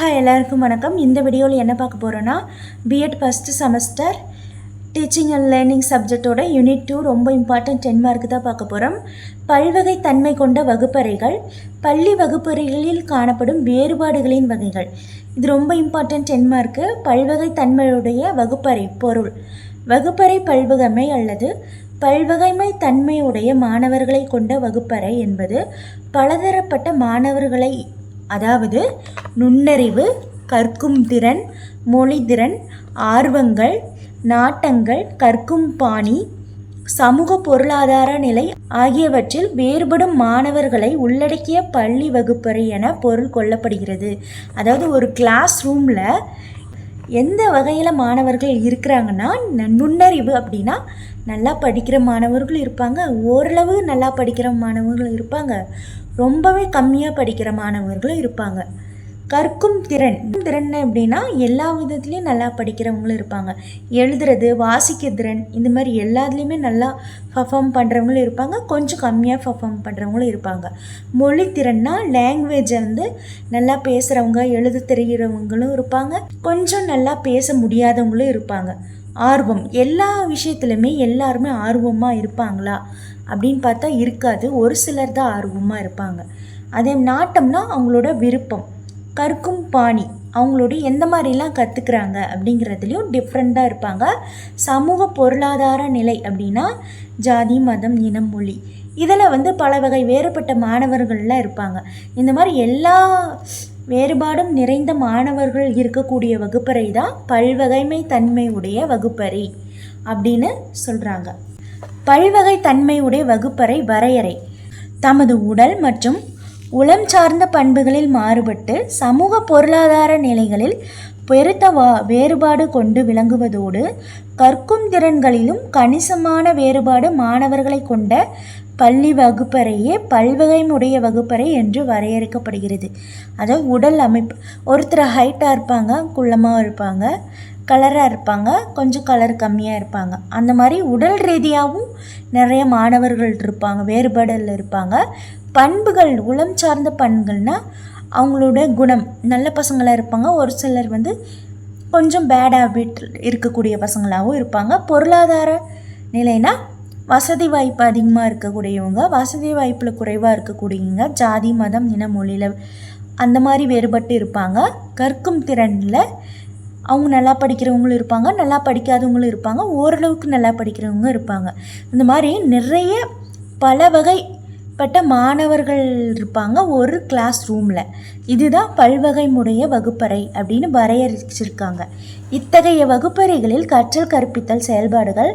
Hi எல்லாருக்கும் வணக்கம். இந்த வீடியோவில் என்ன பார்க்க போகிறோன்னா B Ed first semester teaching and learning சப்ஜெக்டோட unit two ரொம்ப இம்பார்ட்டன்ட் டென் மார்க் தான் பார்க்க போகிறோம் பல்வகை தன்மை கொண்ட வகுப்பறைகள் பள்ளி வகுப்பறைகளில் காணப்படும் வேறுபாடுகளின் வகைகள். இது ரொம்ப இம்பார்ட்டன்ட் டென் மார்க்கு பல்வகை தன்மையுடைய வகுப்பறை பொருள். வகுப்பறை பல்வகமை அல்லது பல்வகைமை தன்மையுடைய மாணவர்களை கொண்ட வகுப்பறை என்பது பலதரப்பட்ட மாணவர்களை அதாவது நுண்ணறிவு கற்கும் திறன் மொழித்திறன் ஆர்வங்கள் நாட்டங்கள் கற்கும் பாணி சமூக பொருளாதார நிலை ஆகியவற்றில் வேறுபடும் மாணவர்களை உள்ளடக்கிய பள்ளி வகுப்பறை என பொருள் கொள்ளப்படுகிறது. அதாவது ஒரு கிளாஸ் ரூமில் எந்த வகையில் மாணவர்கள் இருக்கிறாங்கன்னா ந- நுண்ணறிவு அப்படின்னா நல்லா படிக்கிற மாணவர்கள் இருப்பாங்க. ஓரளவு நல்லா படிக்கிற மாணவர்கள் இருப்பாங்க. ரொம்பவே கம்மியாக படிக்கிற மாணவர்களும் இருப்பாங்க. கற்கும் திறன் திறன் அப்படின்னா எல்லா விதத்துலேயும் நல்லா படிக்கிறவங்களும் இருப்பாங்க. எழுதுறது வாசிக்க திறன் இந்த மாதிரி எல்லாத்துலேயுமே நல்லா பர்ஃபார்ம் பண்ணுறவங்களும் இருப்பாங்க. கொஞ்சம் கம்மியாக பர்ஃபார்ம் பண்ணுறவங்களும் இருப்பாங்க. மொழி திறன்னா லாங்குவேஜை வந்து நல்லா பேசுகிறவங்க எழுத தெரிகிறவங்களும் இருப்பாங்க. கொஞ்சம் நல்லா பேச முடியாதவங்களும் இருப்பாங்க. ஆர்வம் எல்லா விஷயத்துலையுமே எல்லாருமே ஆர்வமாக இருப்பாங்களா? அப்படின்னு பார்த்தா இருக்காது. ஒரு சிலர் தான் ஆர்வமாக இருப்பாங்க. அதே நாட்டம்னா அவங்களோட விருப்பம். கற்கும் பாணி. அவங்களோட எந்த மாதிரிலாம் கற்றுக்குறாங்க அப்படிங்கிறதுலையும் டிஃப்ரெண்ட்டாக இருப்பாங்க. சமூக பொருளாதார நிலை அப்படின்னா ஜாதி மதம் இனம் மொழி. இதில் வந்து பல வகை வேறுபட்ட மாணவர்கள்லாம் இருப்பாங்க. இந்த மாதிரி எல்லா வேறுபாடும் நிறைந்த மாணவர்கள் இருக்கக்கூடிய வகுப்பறை தான் பல்வகைமை தன்மையுடைய வகுப்பறை அப்படின்னு சொல்கிறாங்க பல்வகை தன்மையுடைய வகுப்பறை வரையறை. தமது உடல் மற்றும் உளம் சார்ந்த பண்புகளில் மாறுபட்டு சமூக பொருளாதார நிலைகளில் பெருத்த வா வேறுபாடு கொண்டு விளங்குவதோடு கற்கும் திறன்களிலும் கணிசமான வேறுபாடு மாணவர்களை கொண்ட பள்ளி வகுப்பறையே பல்வகைமுடைய வகுப்பறை என்று வரையறுக்கப்படுகிறது. அதாவது உடல் அமைப்பு ஒருத்தர் ஹைட்டாக இருப்பாங்க குள்ளமாக இருப்பாங்க கலராக இருப்பாங்க கொஞ்சம் கலர் கம்மியாக இருப்பாங்க. அந்த மாதிரி உடல் ரீதியாகவும் நிறைய மாணவர்கள் இருப்பாங்க வேறுபாடில் இருப்பாங்க. பண்புகள் உளம் சார்ந்த பண்புகள்னால் அவங்களோட குணம். நல்ல பசங்களாக இருப்பாங்க ஒரு சிலர் வந்து கொஞ்சம் பேட் ஹேபிட் இருக்கக்கூடிய பசங்களாகவும் இருப்பாங்க. பொருளாதார நிலைனா வசதி வாய்ப்பு அதிகமாக இருக்கக்கூடியவங்க வசதி வாய்ப்பில் குறைவாக இருக்கக்கூடியவங்க ஜாதி மதம் இன மொழியில் அந்த மாதிரி வேறுபட்டு இருப்பாங்க. கற்கும் திறனில் அவங்க நல்லா படிக்கிறவங்களும் இருப்பாங்க நல்லா படிக்காதவங்களும் இருப்பாங்க ஓரளவுக்கு நல்லா படிக்கிறவங்க இருப்பாங்க. இந்த மாதிரி நிறைய பல வகைப்பட்ட மாணவர்கள் இருப்பாங்க ஒரு கிளாஸ் ரூமில் இதுதான் பல்வகைமுடைய வகுப்பறை அப்படின்னு வரையறிச்சிருக்காங்க. இத்தகைய வகுப்பறைகளில் கற்றல் கற்பித்தல் செயல்பாடுகள்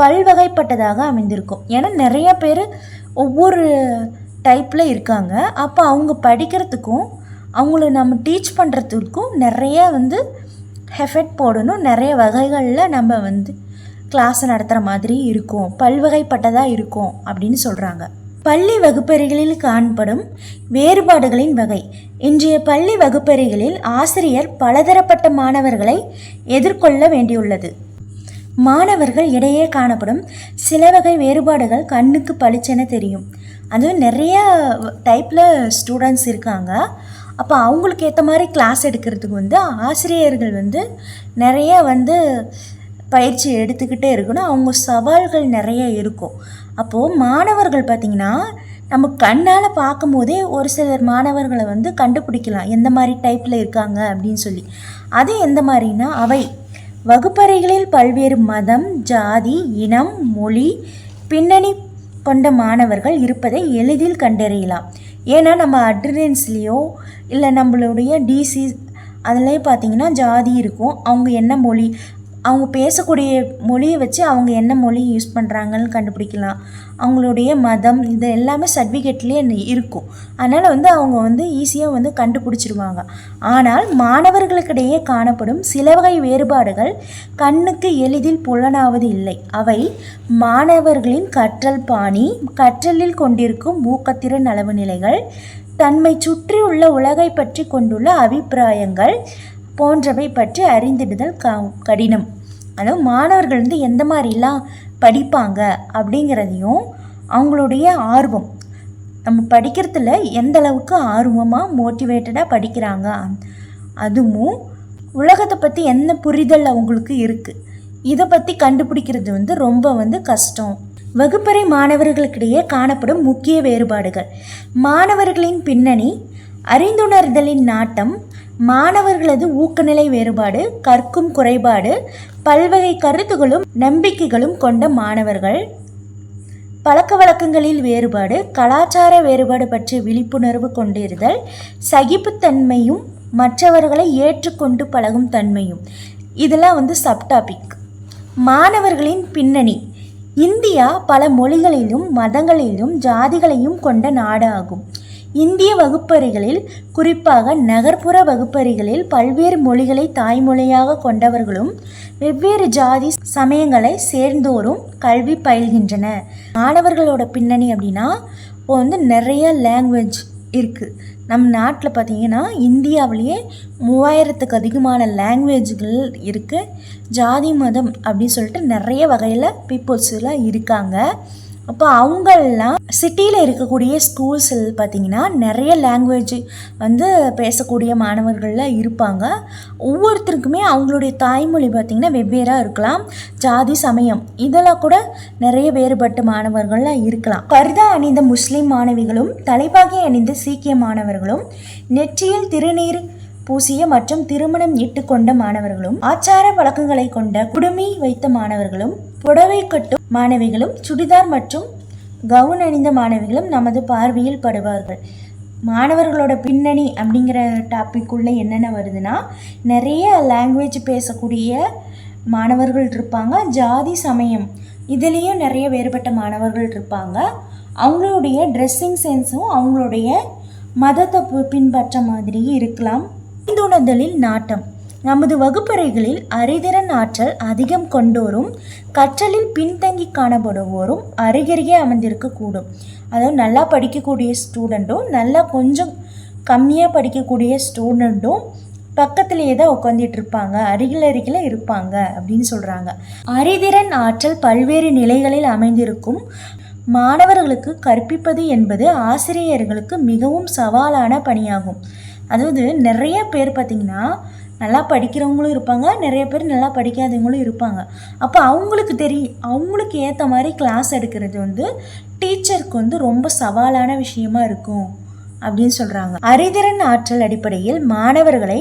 பல்வகைப்பட்டதாக அமைந்திருக்கும். ஏன்னா நிறைய பேர் ஒவ்வொரு டைப்பில் இருக்காங்க. அப்போ அவங்க படிக்கிறதுக்கும் அவங்கள நம்ம டீச் பண்ணுறதுக்கும் நிறைய வந்து எஃபெக்ட் போடணும். நிறைய வகைகளில் நம்ம வந்து கிளாஸ் நடத்துகிற மாதிரி இருக்கும். பல்வகைப்பட்டதாக இருக்கும் அப்படின்னு சொல்கிறாங்க பள்ளி வகுப்பறைகளில் காணப்படும் வேறுபாடுகளின் வகை. இன்றைய பள்ளி வகுப்பறைகளில் ஆசிரியர் பலதரப்பட்ட மாணவர்களை எதிர்கொள்ள வேண்டியுள்ளது. மாணவர்கள் இடையே காணப்படும் சில வகை வேறுபாடுகள் கண்ணுக்கு பளிச்சென தெரியும். அதுவும் நிறைய டைப்பில் ஸ்டூடெண்ட்ஸ் இருக்காங்க. அப்போ அவங்களுக்கு ஏற்ற மாதிரி கிளாஸ் எடுக்கிறதுக்கு வந்து ஆசிரியர்கள் வந்து நிறைய வந்து பயிற்சி எடுத்துக்கிட்டே இருக்கணும். அவங்க சவால்கள் நிறைய இருக்கும். அப்போது மாணவர்கள் பார்த்திங்கன்னா நம்ம கண்ணால் பார்க்கும்போதே ஒரு சிலர் மாணவர்களை வந்து கண்டுபிடிக்கலாம். எந்த மாதிரி டைப்பில் இருக்காங்க அப்படின்னு சொல்லி. அது எந்த மாதிரினா அவை வகுப்பறைகளில் பல்வேறு மதம் ஜாதி இனம் மொழி பின்னணி கொண்ட மாணவர்கள் இருப்பதை எளிதில் கண்டறியலாம். ஏன்னா நம்ம அட்ரன்ஸ்லேயோ இல்லை நம்மளுடைய டிசி அதுலேயே பார்த்தீங்கன்னா ஜாதி இருக்கும். அவங்க என்ன மொழி அவங்க பேசக்கூடிய மொழியை வச்சு அவங்க என்ன மொழி யூஸ் பண்ணுறாங்கன்னு கண்டுபிடிக்கலாம். அவங்களுடைய மதம் இது எல்லாமே சர்டிஃபிகேட்லேயே இருக்கும். அதனால் வந்து அவங்க வந்து ஈஸியாக வந்து கண்டுபிடிச்சிருவாங்க. ஆனால் மாணவர்களுக்கிடையே காணப்படும் சில வகை வேறுபாடுகள் கண்ணுக்கு எளிதில் புலனாவது இல்லை. அவை மாணவர்களின் கற்றல் பாணி கற்றலில் கொண்டிருக்கும் ஊக்கத்திறன் அளவு நிலைகள் தன்மை சுற்றியுள்ள உலகை பற்றி கொண்டுள்ள அபிப்பிராயங்கள் போன்றவை பற்றி அறிந்திடுதல் க கடினம். அதாவது மாணவர்கள் வந்து எந்த மாதிரிலாம் படிப்பாங்க அப்படிங்கிறதையும் அவங்களுடைய ஆர்வம். நம்ம படிக்கிறதுல எந்த அளவுக்கு ஆர்வமாக மோட்டிவேட்டடாக படிக்கிறாங்க? அதுவும் உலகத்தை பற்றி என்ன புரிதல் அவங்களுக்கு இருக்குது இதை பற்றி கண்டுபிடிக்கிறது வந்து ரொம்ப வந்து கஷ்டம். வகுப்பறை மாணவர்களுக்கிடையே காணப்படும் முக்கிய வேறுபாடுகள். மாணவர்களின் பின்னணி அறிந்துணர்தலின் நாட்டம் மாணவர்களது ஊக்கநிலை வேறுபாடு கற்கும் குறைபாடு பல்வகை கருத்துகளும் நம்பிக்கைகளும் கொண்ட மாணவர்கள். பழக்க வழக்கங்களில் வேறுபாடு கலாச்சார வேறுபாடு பற்றிய விழிப்புணர்வு கொண்டிருதல் சகிப்புத்தன்மையும் மற்றவர்களை ஏற்றுக்கொண்டு பழகும் தன்மையும். இதெல்லாம் வந்து சப்டாபிக் மாணவர்களின் பின்னணி. இந்தியா பல மொழிகளிலும் மதங்களிலும் ஜாதிகளையும் கொண்ட நாடு ஆகும் இந்திய வகுப்பறைகளில் குறிப்பாக நகர்ப்புற வகுப்பறைகளில் பல்வேறு மொழிகளை தாய்மொழியாக கொண்டவர்களும் வெவ்வேறு ஜாதி சமயங்களை சேர்ந்தோரும் கல்வி பயில்கின்றன. மாணவர்களோட பின்னணி அப்படின்னா இப்போ வந்து நிறைய லாங்குவேஜ் இருக்குது நம் நாட்டில் பார்த்தீங்கன்னா இந்தியாவிலேயே மூவாயிரத்துக்கு அதிகமான லாங்குவேஜ்கள் இருக்குது ஜாதி மதம் அப்படின்னு சொல்லிட்டு நிறைய வகையில் பீப்புள்ஸ்லாம் இருக்காங்க. அப்போ அவங்கெல்லாம் சிட்டியில் இருக்கக்கூடிய ஸ்கூல்ஸில் பார்த்தீங்கன்னா நிறைய லாங்குவேஜ் வந்து பேசக்கூடிய மாணவர்கள்லாம் இருப்பாங்க. ஒவ்வொருத்தருக்குமே அவங்களுடைய தாய்மொழி பார்த்திங்கன்னா வெவ்வேறாக இருக்கலாம். ஜாதி சமயம் இதெல்லாம் கூட நிறைய வேறுபட்ட மாணவர்கள்லாம் இருக்கலாம். பர்தா அணிந்த முஸ்லீம் மாணவிகளும் தலைப்பாகி அணிந்த சீக்கிய மாணவர்களும் நெற்றியில் திருநீர் பூசிய மற்றும் திருமணம் இட்டு கொண்ட மாணவர்களும் ஆச்சார வழக்கங்களை கொண்ட குடுமி வைத்த மாணவர்களும் புடவை கட்டும் மாணவிகளும் சுடிதார் மற்றும் கவுன் அணிந்த மாணவிகளும் நமது பார்வையில் படுவார்கள். மாணவர்களோட பின்னணி அப்படிங்கிற டாப்பிக்குள்ளே என்னென்ன வருதுன்னா நிறைய லாங்குவேஜ் பேசக்கூடிய மாணவர்கள் இருப்பாங்க. ஜாதி சமயம் இதுலேயும் நிறைய வேறுபட்ட மாணவர்கள் இருப்பாங்க. அவங்களுடைய ட்ரெஸ்ஸிங் சென்ஸும் அவங்களுடைய மதத்தை பு- பின்பற்ற மாதிரியே இருக்கலாம். ஐந்துணர்தலில் நாட்டம். நமது வகுப்பறைகளில் அறிதிறன் ஆற்றல் அதிகம் கொண்டோரும் கற்றலில் பின்தங்கி காணப்படுவோரும் அருகருகே அமர்ந்திருக்கக்கூடும். அதாவது நல்லா படிக்கக்கூடிய ஸ்டூடெண்ட்டும் நல்லா கொஞ்சம் கம்மியாக படிக்கக்கூடிய ஸ்டூடெண்ட்டும் பக்கத்திலேயே தான் உட்காந்துட்டு இருப்பாங்க அருகில் அருகில் இருப்பாங்க அப்படின்னு சொல்கிறாங்க அறிதிறன் ஆற்றல் பல்வேறு நிலைகளில் அமைந்திருக்கும். மாணவர்களுக்கு கற்பிப்பது என்பது ஆசிரியர்களுக்கு மிகவும் சவாலான பணியாகும். அதாவது நிறைய பேர் பார்த்திங்கன்னா நல்லா படிக்கிறவங்களும் இருப்பாங்க. நிறைய பேர் நல்லா படிக்காதவங்களும் இருப்பாங்க. அப்போ அவங்களுக்கு தெரியும் அவங்களுக்கு ஏற்ற மாதிரி கிளாஸ் எடுக்கிறது வந்து டீச்சருக்கு வந்து ரொம்ப சவாலான விஷயமா இருக்கும் அப்படின்னு சொல்கிறாங்க அறிதிறன் ஆற்றல் அடிப்படையில் மாணவர்களை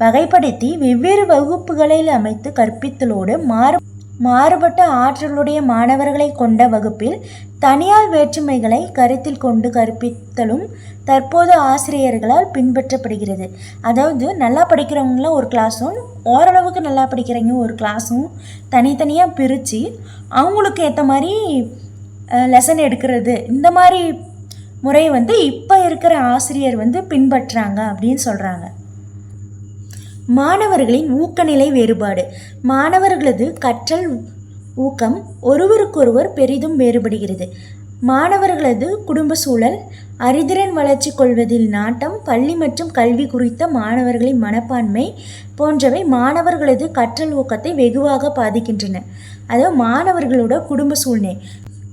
வகைப்படுத்தி வெவ்வேறு வகுப்புகளில் அமைத்து கற்பித்தலோடு மாறு மாறுபட்ட ஆற்றலுடைய மாணவர்களை கொண்ட வகுப்பில் தனியார் வேற்றுமைகளை கருத்தில் கொண்டு கற்பித்தலும் தற்போது ஆசிரியர்களால் பின்பற்றப்படுகிறது. அதாவது நல்லா படிக்கிறவங்களாம் ஒரு கிளாஸும் ஓரளவுக்கு நல்லா படிக்கிறவங்க ஒரு கிளாஸும் தனித்தனியாக பிரித்து அவங்களுக்கு ஏற்ற மாதிரி லெசன் எடுக்கிறது. இந்த மாதிரி முறை வந்து இப்போ இருக்கிற ஆசிரியர் வந்து பின்பற்றுறாங்க அப்படின்னு சொல்கிறாங்க மாணவர்களின் ஊக்கநிலை வேறுபாடு. மாணவர்களது கற்றல் ஊக்கம் ஒருவருக்கொருவர் பெரிதும் வேறுபடுகிறது. மாணவர்களது குடும்ப சூழல் அறிதிறன் வளர்ச்சி கொள்வதில் நாட்டம் பள்ளி மற்றும் கல்வி குறித்த மாணவர்களின் மனப்பான்மை போன்றவை மாணவர்களது கற்றல் ஊக்கத்தை வெகுவாக பாதிக்கின்றன. அதாவது மாணவர்களோட குடும்ப சூழ்நிலை.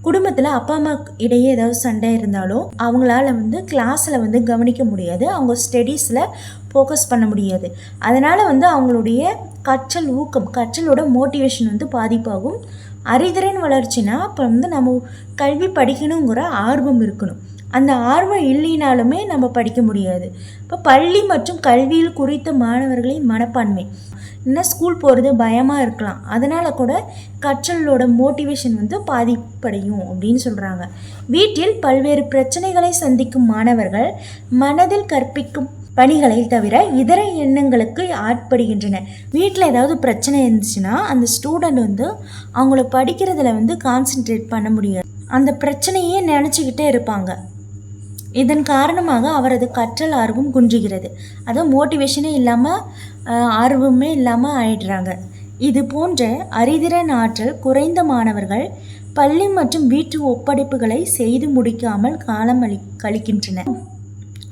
குடும்பத்தில் அப்பா அம்மா இடையே ஏதாவது சண்டை இருந்தாலும் அவங்களால வந்து கிளாஸில் வந்து கவனிக்க முடியாது. அவங்க ஸ்டடீஸில் ஃபோக்கஸ் பண்ண முடியாது. அதனால் வந்து அவங்களுடைய கற்றல் ஊக்கம் கற்றலோட மோட்டிவேஷன் வந்து பாதிப்பாகும். அறிதிறன் வளர்ச்சினா அப்போ வந்து நம்ம கல்வி படிக்கணுங்கிற ஆர்வம் இருக்கணும். அந்த ஆர்வம் இல்லைனாலுமே நம்ம படிக்க முடியாது. இப்போ பள்ளி மற்றும் கல்வியில் குறித்த மாணவர்களின் மனப்பான்மை. இன்னும் ஸ்கூல் போகிறது பயமாக இருக்கலாம். அதனால் கூட கற்றலோட மோட்டிவேஷன் வந்து பாதிப்படையும் அப்படின்னு சொல்கிறாங்க வீட்டில் பல்வேறு பிரச்சனைகளை சந்திக்கும் மாணவர்கள் மனதில் கற்பிக்கும் பணிகளை தவிர இதர எண்ணங்களுக்கு ஆட்படுகின்றன. வீட்டில் ஏதாவது பிரச்சனை இருந்துச்சுன்னா அந்த ஸ்டூடெண்ட் வந்து அவங்கள படிக்கிறதுல வந்து கான்சென்ட்ரேட் பண்ண முடியாது. அந்த பிரச்சனையே நினச்சிக்கிட்டே இருப்பாங்க. இதன் காரணமாக அவரது கற்றல் ஆர்வம் குன்றுகிறது. அதுவும் மோட்டிவேஷனே இல்லாமல் ஆர்வமே இல்லாமல் ஆயிடுறாங்க. இது போன்ற அறிதிறன் ஆற்றல் குறைந்த மாணவர்கள் பள்ளி மற்றும் வீட்டு ஒப்படைப்புகளை செய்து முடிக்காமல் காலம் அளி கழிக்கின்றனர்.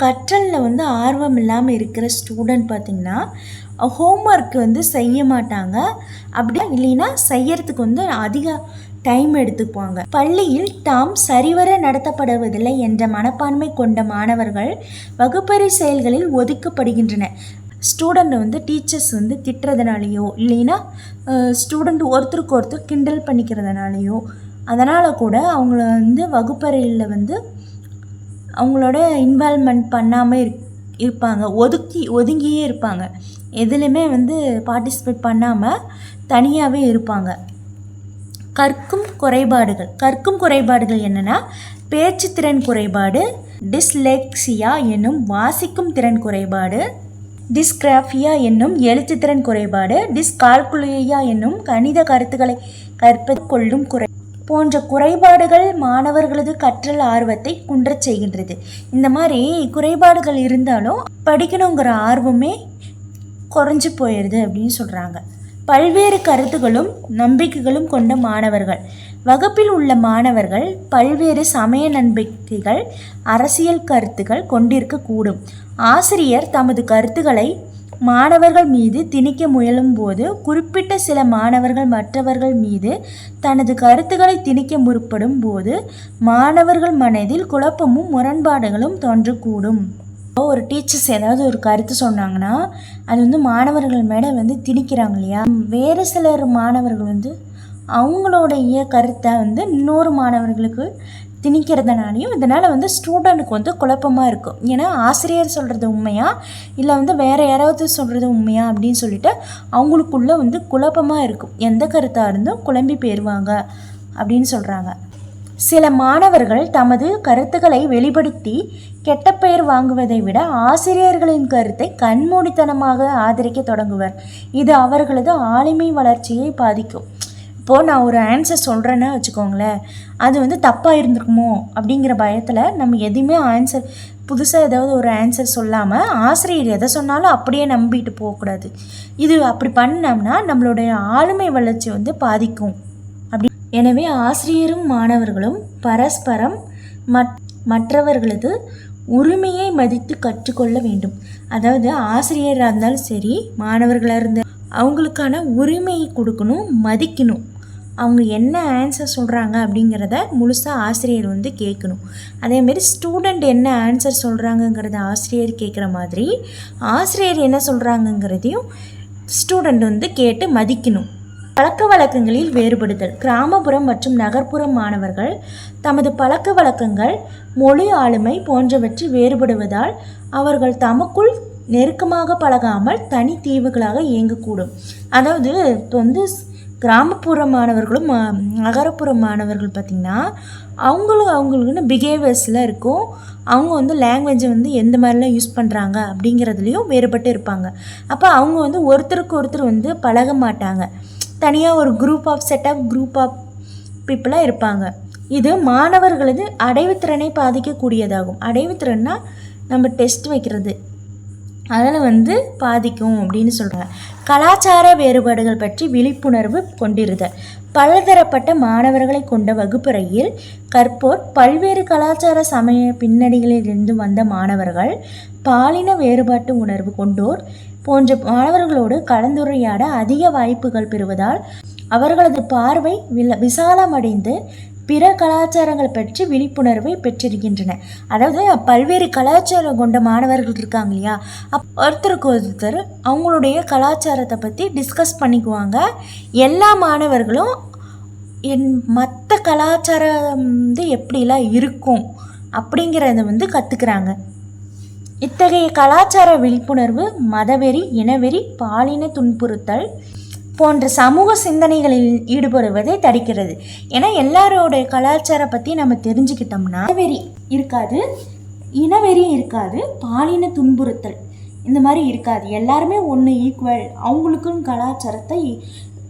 கற்றலில் வந்து ஆர்வம் இல்லாமல் இருக்கிற ஸ்டூடெண்ட் பார்த்திங்கன்னா ஹோம்ஒர்க் வந்து செய்ய மாட்டாங்க. அப்படி இல்லைன்னா செய்யறதுக்கு வந்து அதிக டைம் எடுத்துக்குவாங்க பள்ளியில் தாம் சரிவர நடத்தப்படுவதில்லை என்ற மனப்பான்மை கொண்ட மாணவர்கள் வகுப்பறை செயல்களில் ஒதுக்கப்படுகின்றன ஸ்டூடெண்ட் வந்து டீச்சர்ஸ் வந்து திட்டுறதுனாலையோ இல்லைன்னா ஸ்டூடெண்ட் ஒருத்தருக்கு ஒருத்தர் கிண்டல் பண்ணிக்கிறதுனாலையோ அதனால் கூட அவங்கள வந்து வகுப்பறையில் வந்து அவங்களோட இன்வால்மெண்ட் பண்ணாமல் இரு இருப்பாங்க. ஒதுக்கி ஒதுங்கியே இருப்பாங்க. எதுலேயுமே வந்து பார்ட்டிசிபேட் பண்ணாமல் தனியாகவே இருப்பாங்க. கற்கும் குறைபாடுகள். கற்கும் குறைபாடுகள் என்னென்னா பேச்சு திறன் குறைபாடு டிஸ்லெக்சியா என்னும் வாசிக்கும் திறன் குறைபாடு டிஸ்கிராஃபியா என்னும் எழுத்துத்திறன் குறைபாடு டிஸ்கால்குலியா என்னும் கணித கருத்துக்களை கற்பது கொள்ளும் குறை போன்ற குறைபாடுகள் மாணவர்களது கற்றல் ஆர்வத்தை குன்றச் செய்கின்றது. இந்த மாதிரி குறைபாடுகள் இருந்தாலும் படிக்கணுங்கிற ஆர்வமே குறைஞ்சு போயிடுது அப்படின்னு சொல்கிறாங்க பல்வேறு கருத்துகளும் நம்பிக்கைகளும் கொண்ட மாணவர்கள். வகுப்பில் உள்ள மாணவர்கள் பல்வேறு சமய நம்பிக்கைகள் அரசியல் கருத்துக்கள் கொண்டிருக்கக்கூடும். ஆசிரியர் தமது கருத்துக்களை மாணவர்கள் மீது திணிக்க முயலும் போது குறிப்பிட்ட சில மாணவர்கள் மற்றவர்கள் மீது தனது கருத்துக்களை திணிக்க முற்படும் போது மாணவர்கள் மனதில் குழப்பமும் முரண்பாடுகளும் தோன்றக்கூடும். இப்போ ஒரு டீச்சர்ஸ் ஏதாவது ஒரு கருத்து சொன்னாங்கன்னா அது வந்து மாணவர்கள் மேலே வந்து திணிக்கிறாங்க இல்லையா? வேறு சிலர் மாணவர்கள் வந்து அவங்களுடைய கருத்தை வந்து இன்னொரு மாணவர்களுக்கு திணிக்கிறதுனாலையும் இதனால் வந்து ஸ்டூடெண்ட்டுக்கு வந்து குழப்பமாக இருக்கும். ஏன்னா ஆசிரியர் சொல்கிறது உண்மையா? இல்லை வந்து வேறு யாராவது சொல்கிறது உண்மையா? அப்படின்னு சொல்லிட்டு அவங்களுக்குள்ளே வந்து குழப்பமாக இருக்கும். எந்த கருத்தாக இருந்தும் குழம்பி போயிடுவாங்க அப்படின்னு சொல்கிறாங்க சில மாணவர்கள் தமது கருத்துக்களை வெளிப்படுத்தி கெட்ட பெயர் வாங்குவதை விட ஆசிரியர்களின் கருத்தை கண்மூடித்தனமாக ஆதரிக்க தொடங்குவர். இது அவர்களது ஆளுமை வளர்ச்சியை பாதிக்கும். இப்போது நான் ஒரு ஆன்சர் சொல்கிறேன்னா வச்சுக்கோங்களேன். அது வந்து தப்பாக இருந்திருக்குமோ அப்படிங்கிற பயத்தில் நம்ம எதுவுமே ஆன்சர் புதுசாக ஏதாவது ஒரு ஆன்சர் சொல்லாமல் ஆசிரியர் எதை சொன்னாலும் அப்படியே நம்பிட்டு போகக்கூடாது. இது அப்படி பண்ணோம்னா நம்மளுடைய ஆளுமை வளர்ச்சி வந்து பாதிக்கும். அப்படி. எனவே ஆசிரியரும் மாணவர்களும் பரஸ்பரம் மற்றவர்களது உரிமையை மதித்து கற்றுக்கொள்ள வேண்டும். அதாவது ஆசிரியராக இருந்தாலும் சரி மாணவர்களாக இருந்த அவங்களுக்கான உரிமையை கொடுக்கணும் மதிக்கணும். அவங்க என்ன ஆன்சர் சொல்கிறாங்க அப்படிங்கிறத முழுசாக ஆசிரியர் வந்து கேட்கணும். அதேமாரி ஸ்டூடெண்ட் என்ன ஆன்சர் சொல்கிறாங்கங்கிறத ஆசிரியர் கேட்குற மாதிரி ஆசிரியர் என்ன சொல்கிறாங்கங்கிறதையும் ஸ்டூடெண்ட் வந்து கேட்டு மதிக்கணும். பழக்க வழக்கங்களில் வேறுபடுதல். கிராமப்புறம் மற்றும் நகர்ப்புற மாணவர்கள் தமது பழக்க வழக்கங்கள் மொழி ஆளுமை போன்றவற்றில் வேறுபடுவதால் அவர்கள் தமக்குள் நெருக்கமாக பழகாமல் தனி தீவுகளாக இயங்கக்கூடும். அதாவது இப்போ வந்து கிராமப்புற மாணவர்களும் நகரப்புற மாணவர்கள் பார்த்திங்கன்னா அவங்களும் அவங்களுக்குன்னு பிஹேவியர்ஸில் இருக்கும். அவங்க வந்து லாங்குவேஜை வந்து எந்த மாதிரிலாம் யூஸ் பண்ணுறாங்க அப்படிங்கிறதுலையும் வேறுபட்டு இருப்பாங்க. அப்போ அவங்க வந்து ஒருத்தருக்கு ஒருத்தர் வந்து பழக மாட்டாங்க. தனியாக ஒரு group of set of group of பீப்புளாக இருப்பாங்க. இது மாணவர்களது அடைவுத்திறனை பாதிக்கக்கூடியதாகும். அடைவுத்திறன்னா நம்ம டெஸ்ட் வைக்கிறது. அதில் வந்து பாதிக்கும் அப்படின்னு சொல்கிறாங்க கலாச்சார வேறுபாடுகள் பற்றி விழிப்புணர்வு கொண்டிருதல் பலதரப்பட்ட மாணவர்களை கொண்ட வகுப்பறையில் கற்போர் பல்வேறு கலாச்சார சமய பின்னணிகளிலிருந்து வந்த மாணவர்கள் பாலின வேறுபாட்டு உணர்வு கொண்டோர் போன்ற மாணவர்களோடு கலந்துரையாட அதிக வாய்ப்புகள் பெறுவதால் அவர்களது பார்வை விசாலமடைந்து பிற கலாச்சாரங்கள் பற்றி விழிப்புணர்வை பெற்றிருக்கின்றன. அதாவது பல்வேறு கலாச்சாரம் கொண்ட மாணவர்கள் இருக்காங்க இல்லையா? அப் ஒருத்தருக்கு ஒருத்தர் அவங்களுடைய கலாச்சாரத்தை பற்றி டிஸ்கஸ் பண்ணிக்குவாங்க. எல்லா மாணவர்களும் என் மற்ற கலாச்சாரம் வந்து எப்படிலாம் இருக்கும் அப்படிங்கிறத வந்து கற்றுக்குறாங்க இத்தகைய கலாச்சார விழிப்புணர்வு மதவெறி இனவெறி பாலின துன்புறுத்தல் போன்ற சமூக சிந்தனைகளில் ஈடுபடுவதை தடுக்கிறது. ஏன்னா எல்லாரோட கலாச்சாரம் பற்றி நம்ம தெரிஞ்சுக்கிட்டோம்னா இனவெறி இருக்காது இனவெறி இருக்காது பாலின துன்புறுத்தல். இந்த மாதிரி இருக்காது. எல்லாருமே ஒன்று ஈக்குவல் அவங்களுக்கும் கலாச்சாரத்தை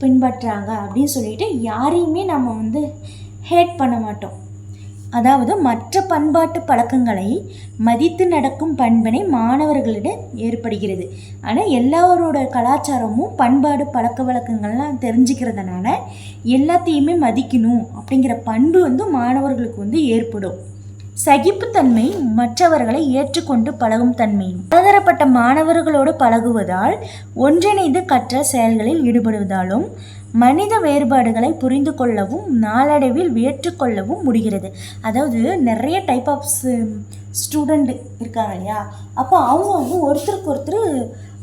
பின்பற்றுறாங்க அப்படின்னு சொல்லிட்டு யாரையுமே நம்ம வந்து ஹேட் பண்ண மாட்டோம். அதாவது மற்ற பண்பாட்டு பழக்கங்களை மதித்து நடக்கும் பண்பினை மாணவர்களிடம் ஏற்படுகிறது. ஆனால் எல்லாரோட கலாச்சாரமும் பண்பாடு பழக்க வழக்கங்கள்லாம் தெரிஞ்சுக்கிறதுனால எல்லாத்தையுமே மதிக்கணும் அப்படிங்கிற பண்பு வந்து மாணவர்களுக்கு வந்து ஏற்படும். சகிப்புத்தன்மை மற்றவர்களை ஏற்றுக்கொண்டு பழகும் தன்மையும். பலதரப்பட்ட மாணவர்களோடு பழகுவதால் ஒன்றிணைந்து கற்ற செயல்களில் ஈடுபடுவதாலும் மனித வேறுபாடுகளை புரிந்து கொள்ளவும் நாளடைவில் ஏற்றுக்கொள்ளவும் முடிகிறது. அதாவது நிறைய டைப் ஆஃப் ஸ்டூடெண்ட் இருக்காங்க இல்லையா? அப்போ அவங்க வந்து ஒருத்தருக்கு ஒருத்தர்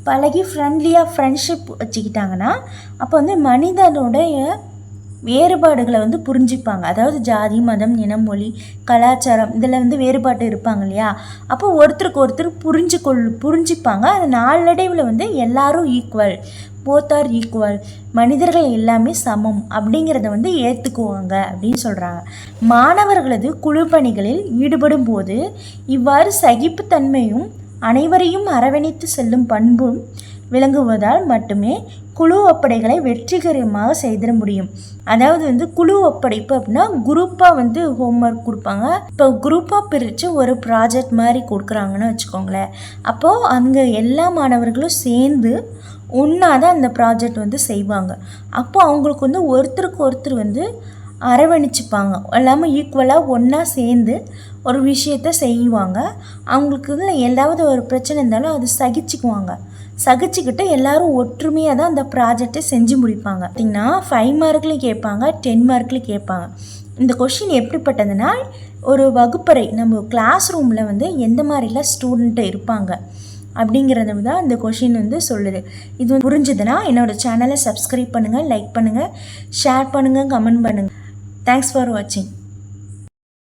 பழகி ஃப்ரெண்ட்லியாக ஃப்ரெண்ட்ஷிப் வச்சுக்கிட்டாங்கன்னா அப்போ வந்து மனிதனுடைய வேறுபாடுகளை வந்து புரிஞ்சுப்பாங்க. அதாவது ஜாதி மதம் இனம் மொழி கலாச்சாரம் இதில் வந்து வேறுபாடு இருப்பாங்க இல்லையா? அப்போ ஒருத்தருக்கு ஒருத்தர் புரிஞ்சு கொள் புரிஞ்சுப்பாங்க. அது நாளடைவில் வந்து எல்லாரும் ஈக்குவல் போத் ஆர் ஈக்குவல். மனிதர்கள் எல்லாமே சமம் அப்படிங்கிறத வந்து ஏற்றுக்குவாங்க அப்படின்னு சொல்கிறாங்க மாணவர்களது குழு பணிகளில் ஈடுபடும் போது இவ்வாறு சகிப்புத்தன்மையும் அனைவரையும் அரவணைத்து செல்லும் பண்பும் விளங்குவதால் மட்டுமே குழு ஒப்படைகளை வெற்றிகரமாக செய்திட முடியும். அதாவது வந்து குழு ஒப்படைப்பு அப்படின்னா குரூப்பாக வந்து ஹோம்ஒர்க் கொடுப்பாங்க. இப்போ குரூப்பாக பிரித்து ஒரு ப்ராஜெக்ட் மாதிரி கொடுக்குறாங்கன்னு வச்சுக்கோங்களேன். அப்போது அங்கே எல்லா மாணவர்களும் சேர்ந்து ஒன்றா தான் அந்த ப்ராஜெக்ட் வந்து செய்வாங்க. அப்போ அவங்களுக்கு வந்து ஒருத்தருக்கு ஒருத்தர் வந்து அரவணிச்சுப்பாங்க. எல்லாமே ஈக்குவலாக ஒன்றா சேர்ந்து ஒரு விஷயத்த செய்வாங்க. அவங்களுக்கு இதில் ஏதாவது ஒரு பிரச்சனை இருந்தாலும் அது சகிச்சுக்குவாங்க. சகிச்சுக்கிட்டு எல்லாரும் ஒற்றுமையாக தான் அந்த ப்ராஜெக்டை செஞ்சு முடிப்பாங்க. பார்த்திங்கன்னா ஃபைவ் மார்க்லேயும் கேட்பாங்க டென் மார்க்லேயும் கேட்பாங்க. இந்த கொஷின் எப்படிப்பட்டதுன்னா ஒரு வகுப்பறை நம்ம கிளாஸ் ரூமில் வந்து எந்த மாதிரிலாம் ஸ்டூடெண்ட்டு இருப்பாங்க அப்படிங்கிறத தான் இந்த கொஷின் வந்து சொல்லுது. இது புரிஞ்சுதுன்னா என்னோடய சேனலை சப்ஸ்கிரைப் பண்ணுங்கள் லைக் பண்ணுங்கள் ஷேர் பண்ணுங்கள் கமெண்ட் பண்ணுங்கள் தேங்க்ஸ் ஃபார் வாட்சிங்